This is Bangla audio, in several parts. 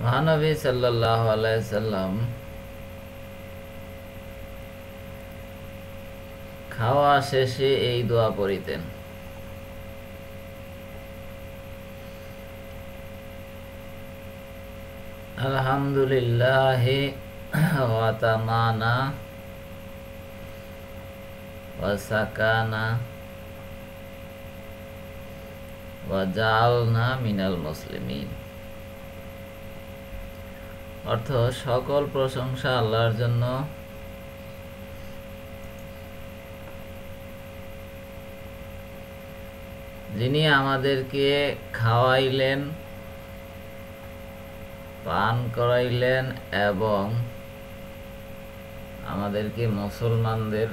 মহানবী সাল্লাহ সাল্লাম খাওয়া শেষে এই দোয়া পড়িতেন। আলহামদুলিল্লাহ ওয়াতামানা ওয়াসাকানা ওয়াজালনা মিনাল মুসলিমিন। অর্থ সকল প্রশংসা আল্লাহর জন্য। যিনি আমাদেরকে খাওয়াইলেন, পান করাইলেন এবং আমাদেরকে মুসলমানদের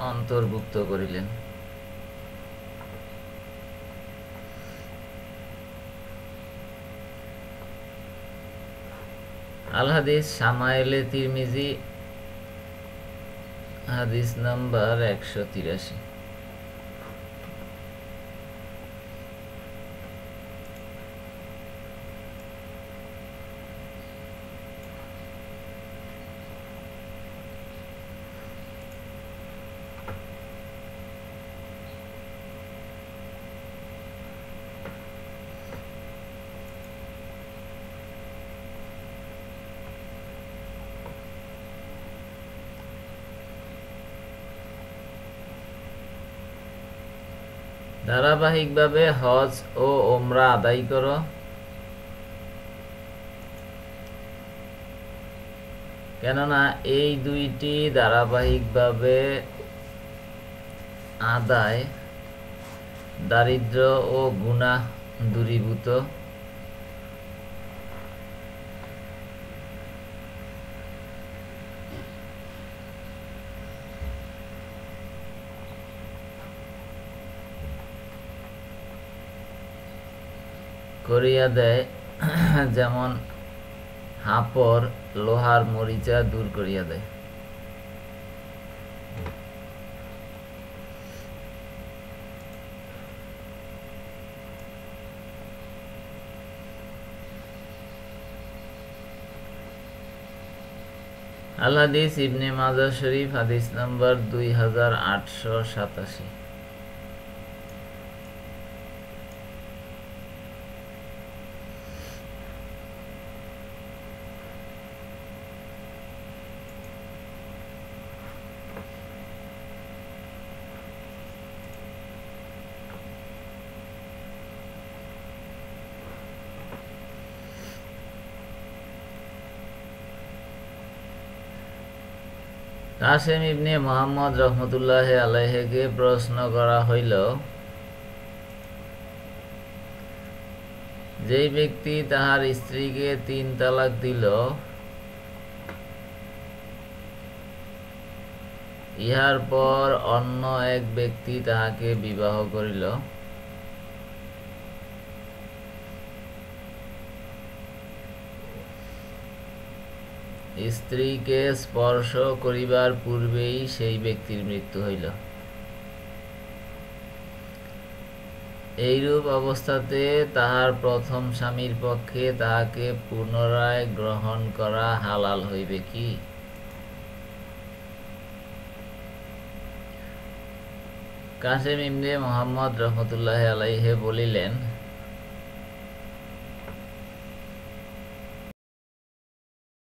অন্তর্ভুক্ত করিলেন। আল হাদিস সামাইলে তিরমিজি হাদিস নাম্বার একশো তিরাশি। ধারাবাহিকভাবে হজ ও ওমরা আদায় করো। কেননা এই দুইটি ধারাবাহিকভাবে আদায় দারিদ্র ও গুণা দূরীভূত। করিয়া দেয়, যেমন হাপর লোহার মরিচা দূর করিয়া দেয়। আল হাদিস ইবনে মাজা শরীফ, হাদিস নাম্বার দুই হাজার আটশো সাতাশি। কাসেম ইবনে মোহাম্মদ রহমতুল্লাহ আলাইহেকে প্রশ্ন করা হইল, যেই ব্যক্তি তাহার স্ত্রীকে তিন তালাক দিল, ইহার পর অন্য এক ব্যক্তি তাহাকে বিবাহ করিল। স্ত্রীকে স্পর্শ করিবার পূর্বেই সেই ব্যক্তির মৃত্যু হইল। এইরূপ অবস্থাতে তাহার প্রথম স্বামীর পক্ষে তাহাকে পুনরায় গ্রহণ করা হালাল হইবে কি? কাসেম ইমনে মোহাম্মদ রহমতুল্লাহ আলাইহে বলিলেন